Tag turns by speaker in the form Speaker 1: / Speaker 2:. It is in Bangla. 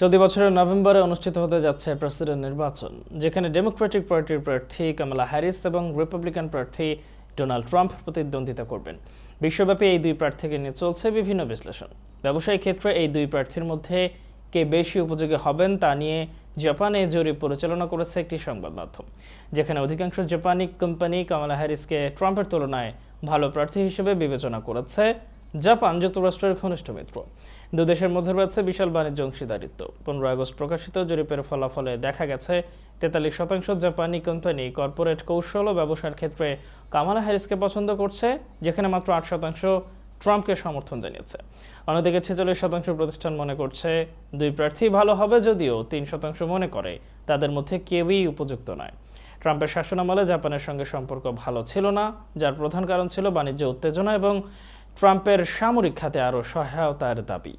Speaker 1: চলতি বছরের নভেম্বরে অনুষ্ঠিত হতে যাচ্ছে প্রেসিডেন্ট নির্বাচন, যেখানে ডেমোক্রেটিক পার্টির প্রার্থী কামালা হ্যারিস এবং রিপাবলিকান প্রার্থী ডোনাল্ড ট্রাম্প প্রতিদ্বন্দ্বিতা করবেন। বিশ্বব্যাপী এই দুই প্রার্থীকে নিয়ে চলছে বিভিন্ন বিশ্লেষণ। ব্যবসায়িক ক্ষেত্রে এই দুই প্রার্থীর মধ্যে কে বেশি উপযোগী হবেন তা নিয়ে জাপানে জরিপ পরিচালনা করেছে একটি সংবাদ মাধ্যম, যেখানে অধিকাংশ জাপানি কোম্পানি কামালা হ্যারিসকে ট্রাম্পের তুলনায় ভালো প্রার্থী হিসেবে বিবেচনা করেছে জাপান, যুক্তরাষ্ট্রের ঘনিষ্ঠ মিত্র। দেশের মধ্যে রয়েছে বিশাল বাণিজ্য অংশীদারিত্ব। পনেরো আগস্ট প্রকাশিত জরিপের ফলাফলে দেখা গেছে, তেতাল্লিশ শতাংশ জাপানি কোম্পানি কর্পোরেট কৌশল ও ব্যবসার ক্ষেত্রে কামালা হ্যারিসকে পছন্দ করছে, যেখানে মাত্র আট শতাংশ ট্রাম্পকে সমর্থন জানিয়েছে। অন্যদিকে ছেচল্লিশ শতাংশ প্রতিষ্ঠান মনে করছে, দুই প্রার্থী ভালো হবে যদিও তিন শতাংশ মনে করে, তাদের মধ্যে কেউই উপযুক্ত নয়। ট্রাম্পের শাসনামলে জাপানের সঙ্গে সম্পর্ক ভালো ছিল না, যার প্রধান কারণ ছিল বাণিজ্য উত্তেজনা এবং ট্রাম্পের সামরিক খাতে আরও সহায়তার দাবি।